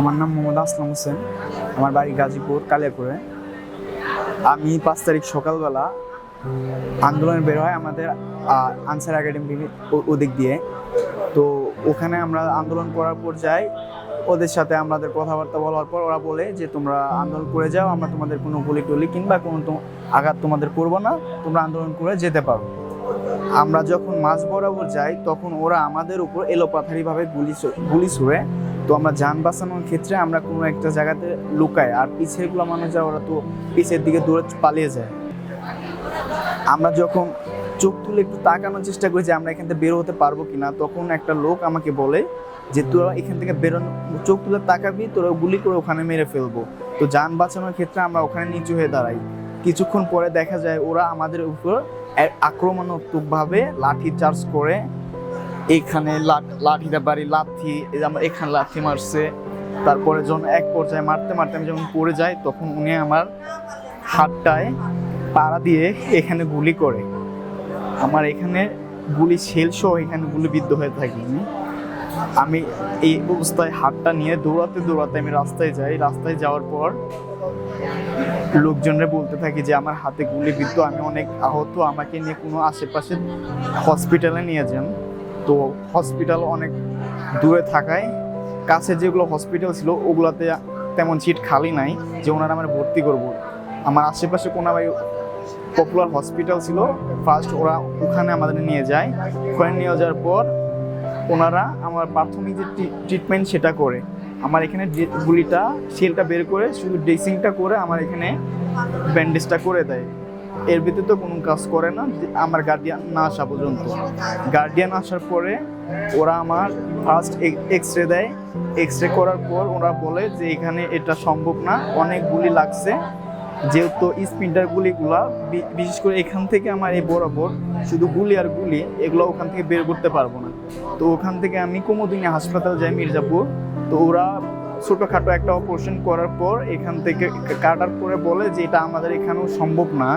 আমার নাম মোহাম্মদ আসলাম হোসেন। আমার বাড়ি গাজীপুর কালিয়াপুরে আমি পাঁচ তারিখ সকালবেলা আন্দোলনে বের হয় আমাদের আনসার একাডেমি ওদিক দিয়ে। তো ওখানে আমরা আন্দোলন করার পর যাই ওদের সাথে আমাদের কথাবার্তা বলার পর ওরা বলে যে, তোমরা আন্দোলন করে যাও, আমরা তোমাদের কোনো গুলি টুলি কিংবা কোনো আঘাত তোমাদের করব না, তোমরা আন্দোলন করে যেতে পারো। আমরা যখন মাঝ বরাবর যাই, তখন ওরা আমাদের উপর এলোপাথারিভাবে গুলি গুলি ছুড়ে তো আমরা যান বাঁচানোর ক্ষেত্রে আমরা কোনো একটা জায়গাতে লুকাই, আর পিছেরগুলো মানুষ যায়, ওরা তো পিছের দিকে দূরে পালিয়ে যায়। আমরা যখন চোখ তুলে একটু তাকানোর চেষ্টা করি যে আমরা এখান থেকে বের হতে পারব কিনা, তখন একটা লোক আমাকে বলে যে, তোরা এখান থেকে বেরোনো চোখ তুলে তাকাবি, তোরা গুলি করে ওখানে মেরে ফেলব। তো যান বাঁচানোর ক্ষেত্রে আমরা ওখানে নিচু হয়ে দাঁড়াই। কিছুক্ষণ পরে দেখা যায় ওরা আমাদের উপর আক্রমণাত্মকভাবে লাঠি চার্জ করে এখানে লাঠ- লাঠিটা বাড়ি লাথি এখানে লাথি মারছে। তারপরে যখন এক পর্যায়ে মারতে মারতে আমি যখন পড়ে যাই, তখন উনি আমার হাতটায় পাড়া দিয়ে এখানে গুলি করে। আমার এখানে গুলি শেল সহ এখানে গুলি বিদ্ধ হয়ে থাকি আমি আমি এই অবস্থায় হাতটা নিয়ে দৌড়াতে দৌড়াতে আমি রাস্তায় যাই। রাস্তায় যাওয়ার পর লোকজনরা বলতে থাকি যে, আমার হাতে গুলি বিদ্ধ আমি অনেক আহত, আমাকে নিয়ে কোনো আশেপাশে হসপিটালে নিয়ে যান। তো হসপিটাল অনেক দূরে থাকায়, কাছে যেগুলো হসপিটাল ছিল, ওগুলোতে তেমন সিট খালি নাই, যে ওনারা আমার ভর্তি করব। আমার আশেপাশে কোনো ভাই পপুলার হসপিটাল ছিল ফার্স্ট ওরা ওখানে আমাদের নিয়ে যায়। ওখানে নিয়ে যাওয়ার পর ওনারা আমার প্রাথমিক যে ট্রিটমেন্ট সেটা করে। আমার এখানে গুলিটা সেলটা বের করে, শুধু ড্রেসিংটা করে আমার এখানে ব্যান্ডেজটা করে দেয়। এর ভিতরে তো কোনো কাজ করে না আমার গার্ডিয়ান না আসা পর্যন্ত। গার্ডিয়ান আসার পরে ওরা আমার ফার্স্ট এক্স রে দেয়। এক্স রে করার পর ওরা বলে যে এখানে এটা সম্ভব না, অনেক গুলি লাগছে। যেহেতু স্পিন্টার গুলিগুলা বিশেষ করে এখান থেকে আমার এই বরাবর শুধু গুলি আর গুলি, এগুলো ওখান থেকে বের করতে পারব না। তো ওখান থেকে আমি কুমুদিনী হাসপাতাল যাই, মির্জাপুর। তো ওরা ছোটোখাটো একটা অপারেশন করার পর এখান থেকে কাটার পরে বলে যে এটা আমাদের এখানেও সম্ভব না।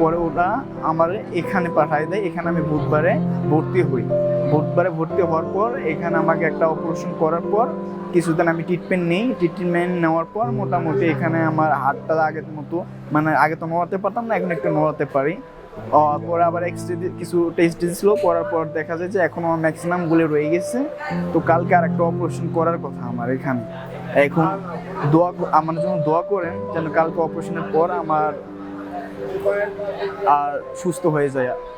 পরে ওটা আমার এখানে পাঠায় দেয়। এখানে আমি বুধবারে ভর্তি হই। বুধবারে ভর্তি হওয়ার পর এখানে আমাকে একটা অপারেশন করার পর কিছুদিন আমি ট্রিটমেন্ট নিই। ট্রিটমেন্ট নেওয়ার পর মোটামুটি এখানে আমার হাতটা আগের মতো মানে আগে তো নড়াতে পারতাম না, এখন একটু নড়াতে পারি। পরে আবার এক্সরে কিছু টেস্ট দিয়েছিল। করার পর দেখা যায় যে এখনও ম্যাক্সিমাম গুলি রয়ে গেছে। তো কালকে আর একটা অপারেশন করার কথা আমার এখানে। এখন দোয়া আমার জন্য দোয়া করেন যেন কালকে অপারেশনের পর আমার আর সুস্থ হয়ে যায়।